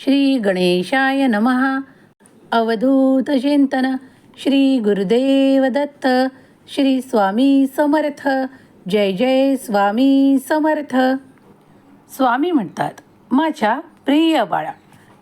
श्री गणेशाय नमः। अवधूत चिंतन श्री गुरुदेव दत्त श्री स्वामी समर्थ। जय जय स्वामी समर्थ। स्वामी म्हणतात माझ्या प्रिय बाळा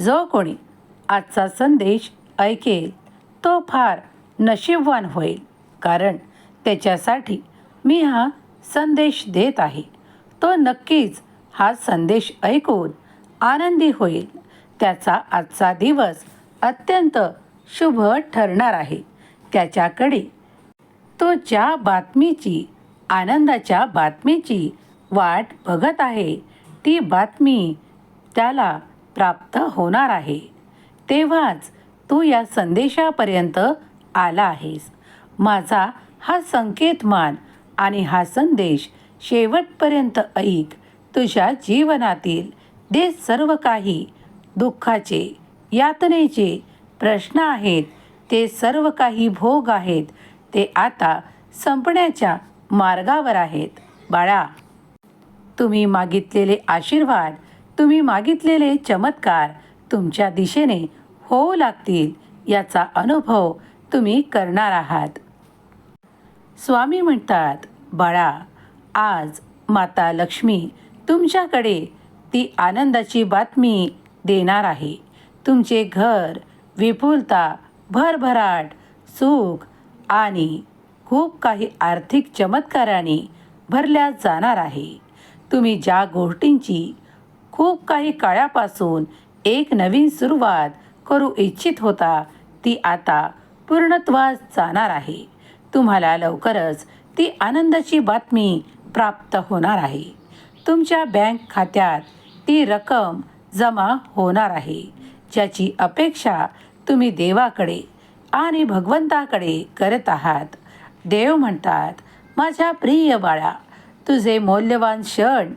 जो कोणी आजचा संदेश ऐकेल तो फार नशीबवान होईल. कारण त्याच्यासाठी मी हा संदेश देत आहे. तो नक्कीच हा संदेश ऐकून आनंदी होईल. त्याचा आजचा दिवस अत्यंत शुभ ठरणार आहे. त्याच्याकडे तो ज्या बातमीची आनंदाच्या बातमीची वाट बघत आहे ती बातमी त्याला प्राप्त होणार आहे. तेव्हाच तू या संदेशापर्यंत आला आहेस. माझा हा संकेतमान आणि हा संदेश शेवटपर्यंत ऐक. तुझ्या जीवनातील दे सर्व काही दुःखाचे यातनेचे प्रश्न आहेत. ते सर्व काही भोग आहेत. ते आता संपण्याच्या मार्गावर आहेत. बाळा तुम्ही मागितलेले आशीर्वाद तुम्ही मागितलेले चमत्कार तुमच्या दिशेने होऊ लागतील याचा अनुभव तुम्ही करणार आहात. स्वामी म्हणतात बाळा आज माता लक्ष्मी तुमच्याकडे ती आनंदाची बातमी देणार आहे. तुमचे घर विपुलता भरभराट सुख आणि खूप काही आर्थिक चमत्काराने भरल्या जाणार आहे. तुम्ही ज्या गोष्टींची खूप काही काळापासून एक नवीन सुरुवात करू इच्छित होता ती आता पूर्णत्वास जाणार आहे. तुम्हाला लवकरच ती आनंदाची बातमी प्राप्त होणार आहे. तुमच्या बँक खात्यात ती रक्कम जमा होणार आहे. ज्याची अपेक्षा तुम्ही देवाकडे आणि भगवंताकडे करत आहात. देव म्हणतात माझ्या प्रिय बाळा तुझे मौल्यवान क्षण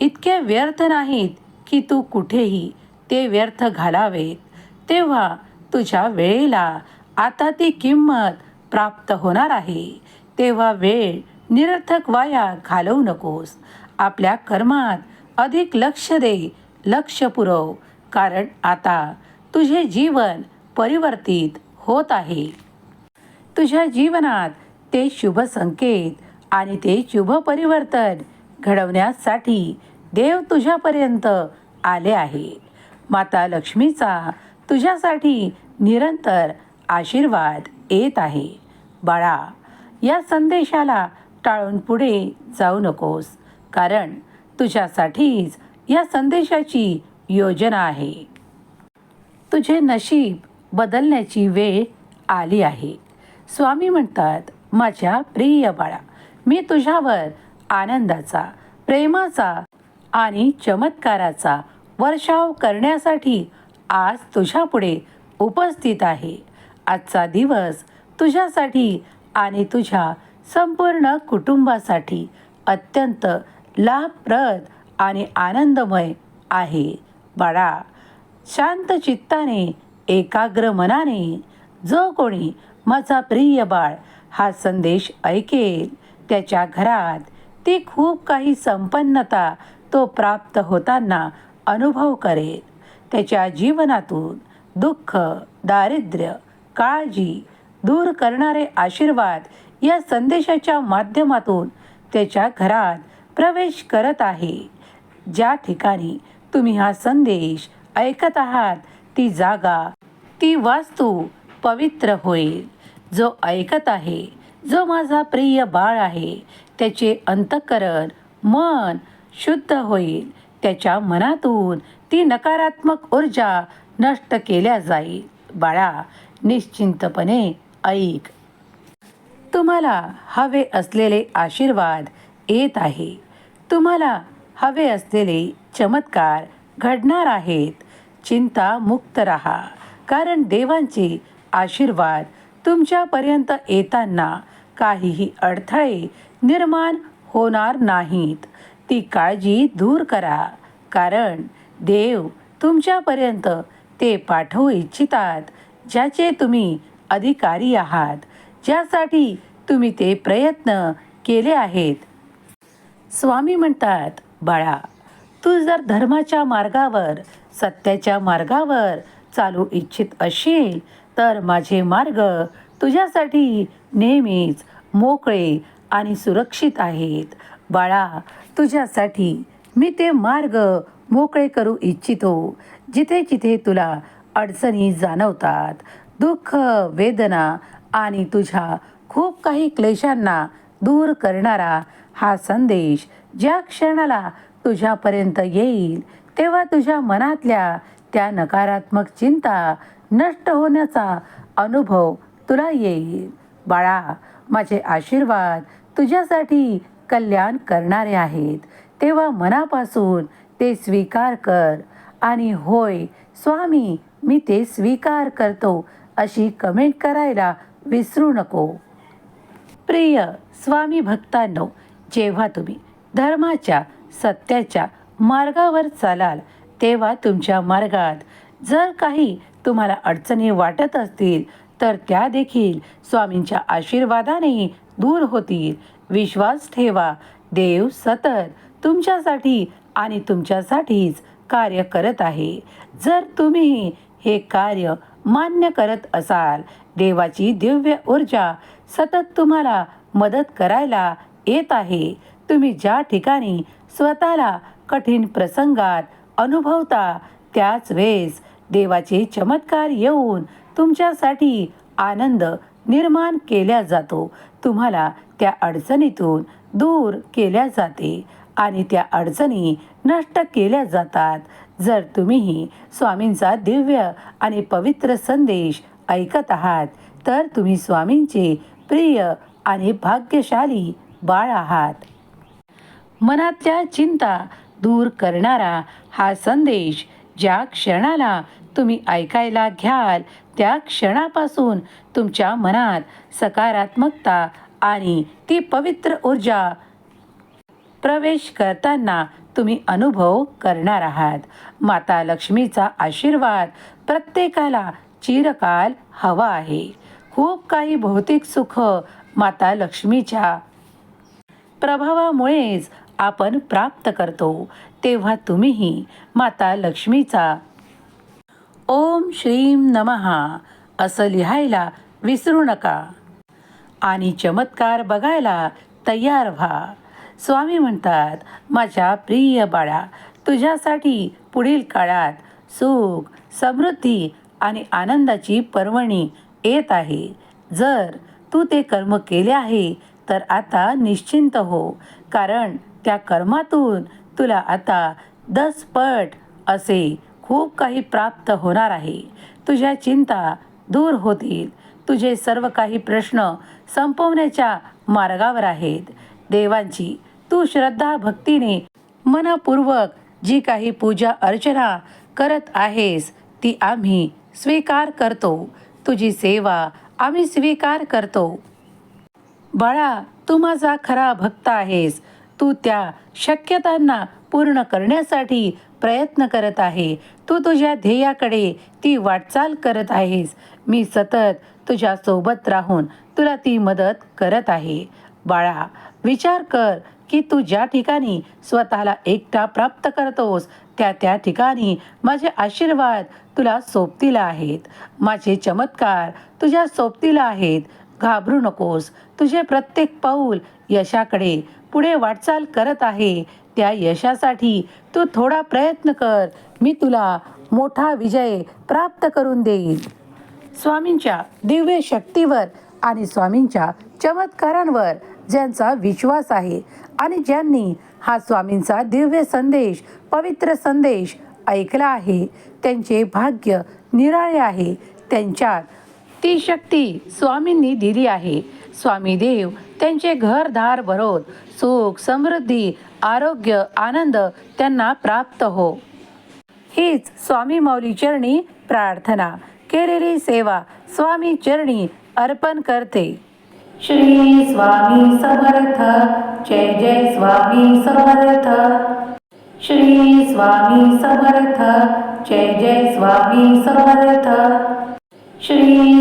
इतके व्यर्थ नाहीत की तू कुठेही ते व्यर्थ घालावेत. तेव्हा तुझ्या वेळेला आता ती किंमत प्राप्त होणार आहे. तेव्हा वेळ निरर्थक वाया घालवू नकोस. आपल्या कर्मात अधिक लक्ष दे लक्ष पुरव. कारण आता तुझे जीवन परिवर्तित होत आहे. तुझ्या जीवनात ते शुभ संकेत आणि ते शुभ परिवर्तन घडवण्यासाठी देव तुझ्यापर्यंत आले आहे. माता लक्ष्मीचा तुझ्यासाठी निरंतर आशीर्वाद येत आहे. बाळा या संदेशाला टाळून पुढे जाऊ नकोस. कारण तुझ्यासाठीच या संदेशाची योजना आहे. तुझे नशीब बदलण्याची वेळ आली आहे. स्वामी म्हणतात माझ्या प्रिय बाळा मी तुझ्यावर आनंदाचा प्रेमाचा आणि चमत्काराचा वर्षाव करण्यासाठी आज तुझ्यापुढे उपस्थित आहे. आजचा दिवस तुझ्यासाठी आणि तुझ्या संपूर्ण कुटुंबासाठी अत्यंत लाभप्रद आणि आनंदमय आहे. बाळा शांत चित्ताने एकाग्र मनाने जो कोणी माझा प्रिय बाळ हा संदेश ऐकेल त्याच्या घरात ती खूप काही संपन्नता तो प्राप्त होताना अनुभव करेल. त्याच्या जीवनातून दुःख दारिद्र्य काळजी दूर करणारे आशीर्वाद या संदेशाच्या माध्यमातून त्याच्या घरात प्रवेश करत आहे. ज्या ठिकाणी तुम्ही हा संदेश ऐकत आहात ती जागा ती वास्तू पवित्र होईल. जो ऐकत आहे जो माझा प्रिय बाळ आहे त्याचे अंतःकरण मन शुद्ध होईल. त्याच्या मनातून ती नकारात्मक ऊर्जा नष्ट केल्या जाईल. बाळा निश्चिंतपणे ऐक. तुम्हाला हवे असलेले आशीर्वाद येत आहे. तुम्हाला हवे असलेले चमत्कार घडणार आहेत. चिंता मुक्त राहा. कारण देवांचे आशीर्वाद तुमच्यापर्यंत येताना काहीही अडथळे निर्माण होणार नाहीत. ती काळजी दूर करा. कारण देव तुमच्यापर्यंत ते पाठवू इच्छितात ज्याचे तुम्ही अधिकारी आहात ज्यासाठी तुम्ही ते प्रयत्न केले आहेत. स्वामी म्हणतात बाळा तू जर धर्माच्या मार्गावर सत्याच्या मार्गावर चालू इच्छित असशील तर माझे मार्ग तुझ्यासाठी नेहमीच मोकळे आणि सुरक्षित आहेत. बाळा तुझ्यासाठी मी ते मार्ग मोकळे करू इच्छितो जिथे जिथे तुला अडचणी जाणवतात. दुःख वेदना आणि तुझ्या खूप काही क्लेशांना दूर करणारा हा संदेश ज्या क्षणाला तुझ्यापर्यंत येईल तेव्हा तुझ्या मनातल्या त्या नकारात्मक चिंता नष्ट होण्याचा अनुभव तुला येईल. बाळा माझे आशीर्वाद तुझ्यासाठी कल्याण करणारे आहेत. तेव्हा मनापासून ते स्वीकार कर आणि होय स्वामी मी ते स्वीकार करतो अशी कमेंट करायला विसरू नको. प्रिय स्वामी भक्तांनो जेव्हा तुम्ही धर्माच्या सत्याच्या मार्गावर चालाल तेव्हा तुमच्या मार्गात जर काही तुम्हाला अडचणी वाटत असतील तर त्या देखील स्वामींच्या आशीर्वादाने दूर होतील. विश्वास ठेवा. देव सतत तुमच्यासाठी आणि तुमच्यासाठीच कार्य करत आहे. जर तुम्ही हे कार्य मान्य करत असाल देवाची दिव्य ऊर्जा सतत तुम्हाला मदत करायला येत आहे. तुम्ही ज्या ठिकाणी स्वतःला कठीण प्रसंगात अनुभवता त्याच वेळेस देवाचे चमत्कार येऊन तुमच्यासाठी आनंद निर्माण केला जातो. तुम्हाला त्या अडचणीतून दूर केल्या जाते आणि त्या अडचणी नष्ट केल्या जातात. जर तुम्हीही स्वामींचा दिव्य आणि पवित्र संदेश ऐकत आहात तर तुम्ही स्वामींचे प्रिय आणि भाग्यशाली बाळ आहात. मनातल्या चिंता दूर करणारा हा संदेश ज्या क्षणाला तुम्ही ऐकायला घ्याल त्या क्षणापासून तुमच्या मनात सकारात्मकता आणि ती पवित्र ऊर्जा प्रवेश करताना तुम्ही अनुभव करणार आहात. माता लक्ष्मीचा आशीर्वाद प्रत्येकाला चिरकाल हवा आहे. खूप काही भौतिक सुख माता लक्ष्मीच्या प्रभावामुळेच आपण प्राप्त करतो. तेव्हा तुम्हीही माता लक्ष्मीचा ओम श्रीम नमहा असं लिहायला विसरू नका. आणि चमत्कार बघायला तयार व्हा. स्वामी म्हणतात माझ्या प्रिय बाळा तुझ्यासाठी पुढील काळात सुख समृद्धी आणि आनंदाची पर्वणी येत आहे. जर तू ते कर्म केले आहे तर आता निश्चिंत हो कारण त्या कर्मातून तुला आता दसपट असे खूप काही प्राप्त होणार आहे. तुझ्या चिंता दूर होतील. तुझे सर्व काही प्रश्न संपवण्याच्या मार्गावर आहेत. देवांची तू श्रद्धा भक्तीने मनपूर्वक जी काही पूजा अर्चना करत आहेस ती आम्ही स्वीकार करतो. तुझी सेवा आम्ही स्वीकार करतो. बाळा तू माझा खरा भक्त आहेस. तू त्या शक्यतांना पूर्ण करण्यासाठी प्रयत्न करत आहे. तू तुझ्या ध्येयाकडे ती वाटचाल करत आहेस. मी सतत तुझ्या सोबत राहून तुला ती मदत करत आहे. बाळा विचार कर की तू ज्या ठिकाणी स्वतःला एकटा प्राप्त करतोस त्या त्या ठिकाणी माझे आशीर्वाद तुला सोबतीला आहेत. माझे चमत्कार तुझ्या सोबतीला आहेत. घाबरू नकोस. तुझे प्रत्येक पाऊल यशाकडे. पुढे वाटचाल करत आहे. त्या यशासाठी तू थोडा प्रयत्न कर. मी तुला मोठा विजय प्राप्त करून देईन. स्वामींच्या दिव्य शक्तीवर आणि स्वामींच्या चमत्कारांवर ज्यांचा विश्वास आहे आणि ज्यांनी हा स्वामींचा दिव्य संदेश पवित्र संदेश ऐकला आहे त्यांचे भाग्य निराळे आहे. त्यांच्यात ती शक्ती स्वामींनी दिली आहे. स्वामी देव त्यांचे घरदार भरोत सुख समृद्धी आरोग्य आनंद त्यांना प्राप्त हो. हीच स्वामी मौली चरणी प्रार्थना. केलेली सेवा स्वामी चरणी अर्पण करते. श्री स्वामी समर्थ. जय जय स्वामी समर्थ. श्री स्वामी समर्थ. जय जय स्वामी समर्थ.